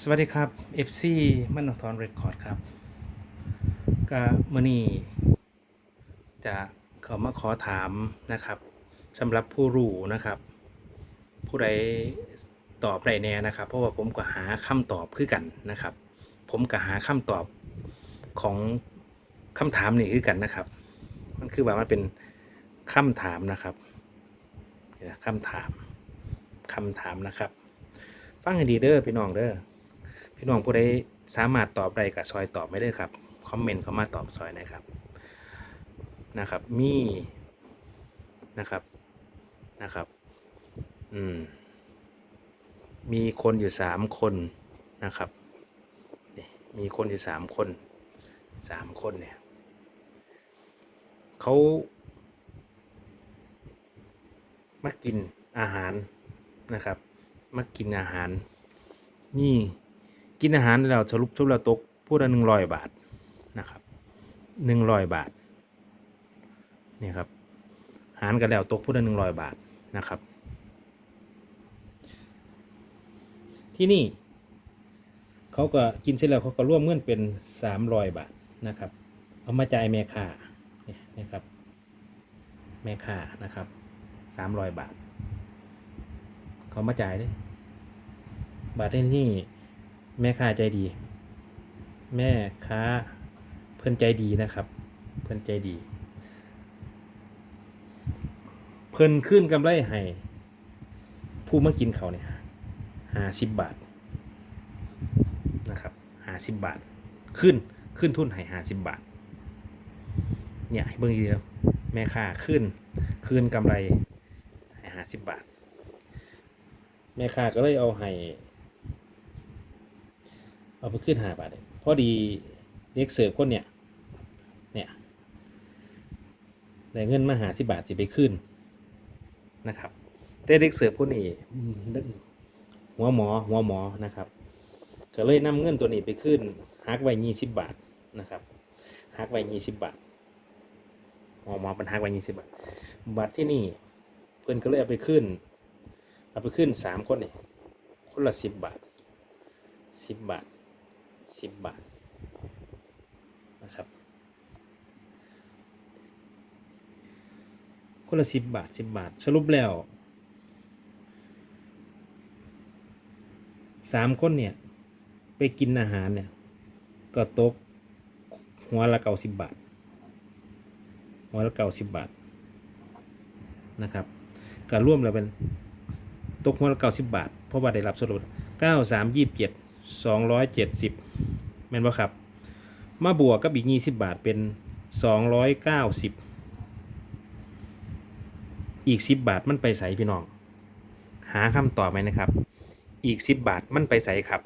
สวัสดีครับ FC มันนทอนเรคคอร์ดครับ ก็มื่อนี้จะขามาขอถามนะครับสำหรับผู้รู้นะครับ ผู้ใดตอบได้แน่นะครับ เพราะว่าผมก็หาคำตอบคือกันนะครับ ผมก็หาคำตอบของคำถามนี่คือกันนะครับ มันคือว่ามันเป็นคำถามนะครับคำถามคำถามนะครับ ฟังให้ดีเด้อพี่น้องเด้อ พี่น้องผู้ใดสามารถตอบได้กับซอยตอบไม่ได้ครับคอมเมนต์เข้ามาตอบซอยนะครับนะครับ มีนะครับนะครับอืมมีคนอยู่สามคนนะครับมีคนอยู่สามคนสามคนเนี่ยเขามากินอาหารนะครับมากินอาหารนี่ กินอาหารแล้วสรุปทุบเราตกพูดละหนึ่งร้อยบาทนะครับหนึ่งร้อยบาทเนี่ยครับหารกันแล้วตกพูดละหนึ่งร้อยบาทนะครับ ที่นี่ เขาก็กินเสร็จแล้วเขาก็ร่วมเงินเป็นสามร้อยบาทนะครับ เอามาจ่ายแม่ค่าเนี่ยนะครับแม่ค่านะครับสามร้อยบาท เขามาจ่ายเด้บาทที่ แม่ค้าใจดี แม่ค้าเพื่อนใจดีนะครับ เพื่อนใจดี เพิ่นขึ้นกำไรให้ผู้มากินเขาเนี่ยหาสิบบาทนะครับหาสิบบาท ขึ้นขึ้นทุนให้หาสิบบาทเนี่ยให้เบิ่งดีแล้วแม่ค้าขึ้นขึ้นกำไรให้หาสิบบาท แม่ค้าก็เลยเอาให้ ไปขึ้นหาบาทเลยพอดีเด็กเสิร์ฟคนเนี่ยเนี่ยได้เงินมาหาสิบาทสิไปขึ้นนะครับแต่เด็กเสิร์ฟคนนี้หัวหมอหัวหมอนะครับ ก็เลยนำเงินตัวนี้ไปขึ้นหักไว้ยี่สิบบาทนะครับหักไว้ยี่สิบบาทหัวหมอเป็นหักไว้ยี่สิบบาทบัตรที่นี่เพื่อนก็เลยเอาไปขึ้นเอาไปขึ้นสามคนนี่คนละสิบบาทสิบบาท สิบบาทนะครับ คนละสิบบาทสิบบาท สรุปแล้วสามคนเนี่ย ไปกินอาหารเนี่ย ก็ตกหัวละเก้าสิบบาท หัวละเก้าสิบบาทนะครับก็ร่วมแล้วเป็นตกหัวละเก้าสิบบาท เพราะว่าได้รับส่วนลดเก้าสามยี่สิบเจ็ด สองร้อยเจ็ดสิบแม่นบ่ครับ มาบวกกับอีกีสิบบาทเป็นสองร้อยเก้าสิบอีกสิบบาทมันไปใส่พี่น้อง หาคำตอบไหมนะครับ อีกสิบบาทมันไปใส่ครับ